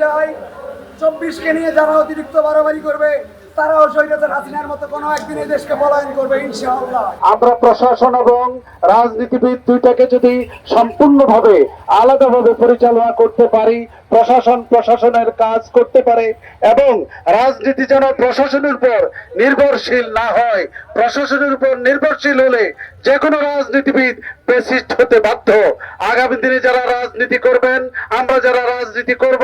চাই। চব্বিশকে নিয়ে যারা অতিরিক্ত বাড়াবাড়ি করবে তারাও শহীদার হাসিনার মতো কোনো একদিন এই দেশকে পলায়ন করবে, ইনশাআল্লাহ। আমরা প্রশাসন এবং রাজনীতিবিদ দুইটাকে যদি সম্পূর্ণভাবে আলাদাভাবে পরিচালনা করতে পারি, প্রশাসন প্রশাসনের কাজ করতে পারে এবং রাজনীতি যেন প্রশাসনের উপর নির্ভরশীল না হয়, প্রশাসনের উপর নির্ভরশীল হলে যে কোনো রাজনীতিবিদ পেসিস্ট হতে বাধ্য। আগামী দিনে যারা রাজনীতি করবেন, আমরা যারা রাজনীতি করব,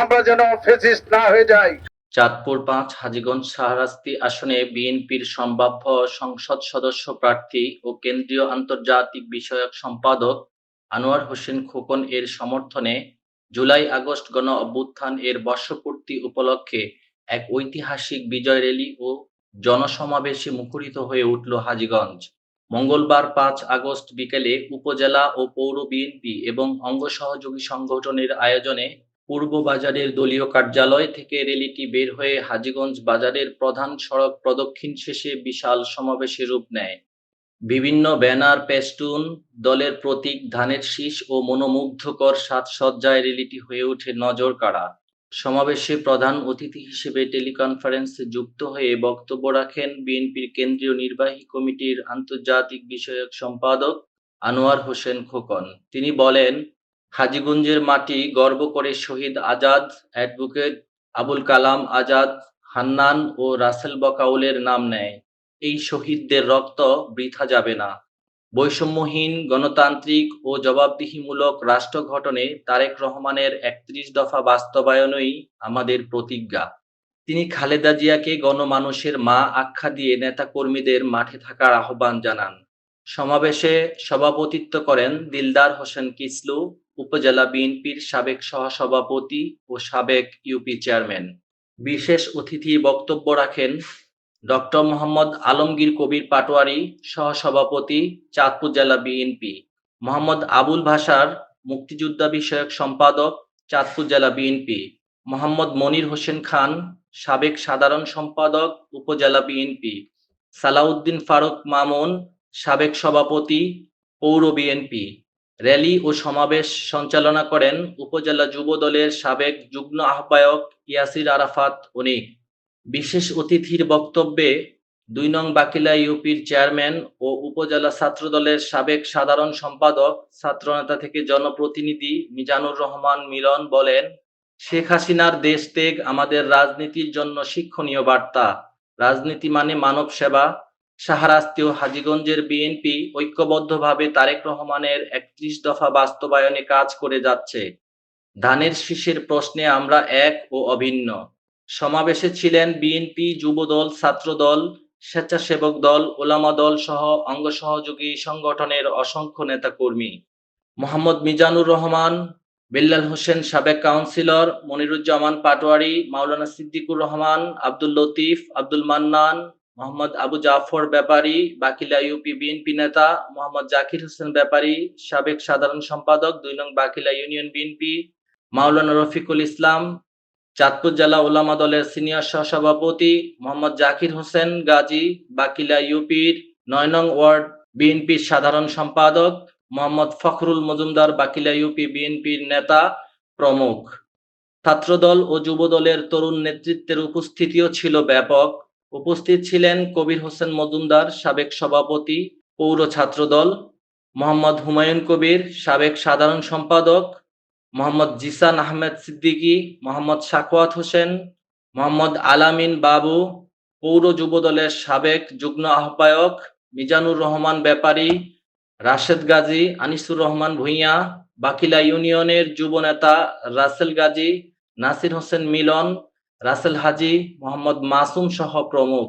আমরা যেন ফেসিস্ট না হয়ে যাই। চাঁদপুর পাঁচ, হাজীগঞ্জ, শাহরাস্তি আসনে বিএনপির সম্ভাব্য সংসদ সদস্য প্রার্থী ও কেন্দ্রীয় আন্তর্জাতিক বিষয়ক সম্পাদক আনোয়ার হোসেন খোকন এর সমর্থনে জুলাই আগস্ট গণ অভ্যুত্থান এর বর্ষপূর্তি উপলক্ষে এক ঐতিহাসিক বিজয় র্যালি ও জনসমাবেশে মুখরিত হয়ে উঠল হাজীগঞ্জ। মঙ্গলবার পাঁচ আগস্ট বিকেলে উপজেলা ও পৌর বিএনপি এবং অঙ্গ সহযোগী সংগঠনের আয়োজনে পূর্ব বাজারের দলীয় কার্যালয় থেকে র্যালিটি বের হয়ে হাজীগঞ্জ বাজারের প্রধান সড়ক প্রদক্ষিণ শেষে বিশাল সমাবেশে রূপ নেয়। বিভিন্ন ব্যানার পেস্টুন দলের প্রতীক, ধানের শীষ ও মনোমুগ্ধকর সাজসজ্জায় র্যালিটি হয়ে ওঠে নজর কাড়া সমাবেশে প্রধান অতিথি হিসেবে টেলিকনফারেন্সে যুক্ত হয়ে বক্তব্য রাখেন বিএনপির কেন্দ্রীয় নির্বাহী কমিটির আন্তর্জাতিক বিষয়ক সম্পাদক আনোয়ার হোসেন খোকন। তিনি বলেন হাজীগঞ্জের মাটি গর্ব করে শহীদ আজাদ, অ্যাডভোকেট আবুল কালাম আজাদ, হান্নান ও রাসেল বকাউলের নাম নেয়। এই শহীদদের রক্ত বৃথা যাবে না। বৈষম্যহীন, গণতান্ত্রিক ও জবাবদিহিমূলক রাষ্ট্র গঠনে তারেক রহমানের একত্রিশ দফা বাস্তবায়নই আমাদের প্রতিজ্ঞা। তিনি খালেদা জিয়াকে গণমানুষের মা আখ্যা দিয়ে নেতাকর্মীদের মাঠে থাকার আহ্বান জানান। সমাবেশে সভাপতিত্ব করেন দিলদার হোসেন কিসলু উপজেলা বিএনপির সাবেক সহসভাপতি ও সাবেক ইউপি চেয়ারম্যান। বিশেষ অতিথি বক্তব্য রাখেন ডক্টর মোহাম্মদ আলমগীর কবির পাটোয়ারি, সহসভাপতি, চাঁদপুর জেলা বিএনপি। মোহাম্মদ আবুল ভাষার মুক্তিযোদ্ধা বিষয়ক সম্পাদক, চাঁদপুর জেলা বিএনপি। মোহাম্মদ মনির হোসেন খান, সাবেক সাধারণ সম্পাদক, উপজেলা বিএনপি। সালাউদ্দিন ফারুক মামুন, সাবেক সভাপতি, পৌর বিএনপি। র্যালি ও সমাবেশ সঞ্চালনা করেন উপজেলা যুব দলের সাবেক যুগ্ম আহ্বায়ক ইয়াসির আরাফাত অনিক বিশেষ অতিথির বক্তব্যে দুই নং বাকিলা ইউপির চেয়ারম্যান ও উপজেলা ছাত্র দলের সাবেক সাধারণ সম্পাদক, ছাত্রনেতা থেকে জনপ্রতিনিধি মিজানুর রহমান মিলন বলেন, শেখ হাসিনার দেশ ত্যাগ আমাদের রাজনীতির জন্য শিক্ষণীয় বার্তা। রাজনীতি মানে মানব সেবা শাহরাস্তি ও হাজীগঞ্জের বিএনপি ঐক্যবদ্ধভাবে তারেক রহমানের একত্রিশ দফা বাস্তবায়নে কাজ করে যাচ্ছে। ধানের শীষের প্রশ্নে আমরা এক ও অভিন্ন। সমাবেশে ছিলেন বিএনপি যুবদল, ছাত্রদল, স্বেচ্ছাসেবক দল, ওলামা দল সহ অঙ্গ সহযোগী সংগঠনের অসংখ্য নেতাকর্মী। মোহাম্মদ মিজানুর রহমান, বিল্লাল হোসেন সাবেক councillor, Moniruzzaman Patwari, Maulana Siddiqur Rahman, Abdul Latif, Abdul Mannan Mohammad Abu Jafar Bepari Bakila U P BNP নেতা, মোহাম্মদ জাকির হোসেন ব্যাপারী, সাবেক সাধারণ সম্পাদক, দুই নং বাকিলা ইউনিয়ন বিএনপি, মাওলানা রফিকুল ইসলাম, চাঁদপুর জেলা ওলামা দলের সিনিয়র সহসভাপতি, মোহাম্মদ জাকির হোসেন গাজী বাকিলা ইউপির নয় নং ওয়ার্ড বিএনপির সাধারণ সম্পাদক, মোহাম্মদ ফখরুল মজুমদার বাকিলা ইউপি বিএনপির নেতা প্রমুখ। ছাত্রদল ও যুবদলের তরুণ নেতৃত্বের উপস্থিতিও ছিল ব্যাপক। উপস্থিত ছিলেন কবির হোসেন মজুমদার, সাবেক সভাপতি, পৌর ছাত্রদল, মোহাম্মদ হুমায়ুন কবির, সাবেক সাধারণ সম্পাদক, মোহাম্মদ জিসান আহমেদ সিদ্দিকী, মোহাম্মদ সাকওয়াত হোসেন, মোহাম্মদ আলামিন বাবু, পৌর যুবদলের সাবেক যুগ্ম আহ্বায়ক, মিজানুর রহমান ব্যাপারী, রাশেদ গাজী, আনিসুর রহমান ভূঁইয়া, বাকিলা ইউনিয়নের যুব নেতা রাসেল গাজী, নাসির হোসেন মিলন রাসেল হাজি, মোহাম্মদ মাসুম সহ প্রমুখ।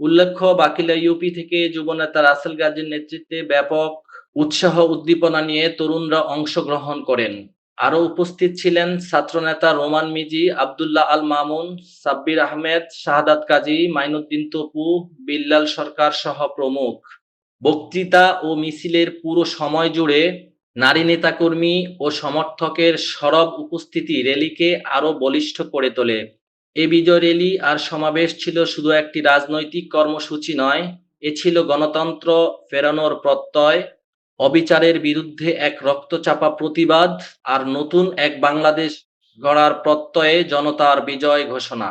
উল্লেখ্য, বাকিলা ইউপি থেকে যুবনেতা রাসেল গাজীর নেতৃত্বে ব্যাপক উৎসাহ উদ্দীপনা নিয়ে তরুণরা অংশগ্রহণ করেন। আরও উপস্থিত ছিলেন ছাত্রনেতা রোমান মিজি, আব্দুল্লাহ আল মামুন, সাব্বির আহমেদ, শাহাদাত কাজী, মাইনুদ্দিন তপু, বিল্লাল সরকার সহ প্রমুখ। বক্তৃতা ও মিছিলের পুরো সময় জুড়ে নারী নেতাকর্মী ও সমর্থকের সরব উপস্থিতি র্যালিকে আরও বলিষ্ঠ করে তোলে। এ বিজয় র্যালি আর সমাবেশ ছিল শুধু একটি রাজনৈতিক কর্মসূচি নয়, এ ছিল গণতন্ত্র ফেরানোর প্রত্যয়, অবিচারের বিরুদ্ধে এক রক্তচাপা প্রতিবাদ আর নতুন এক বাংলাদেশ গড়ার প্রত্যয়ে জনতার বিজয় ঘোষণা।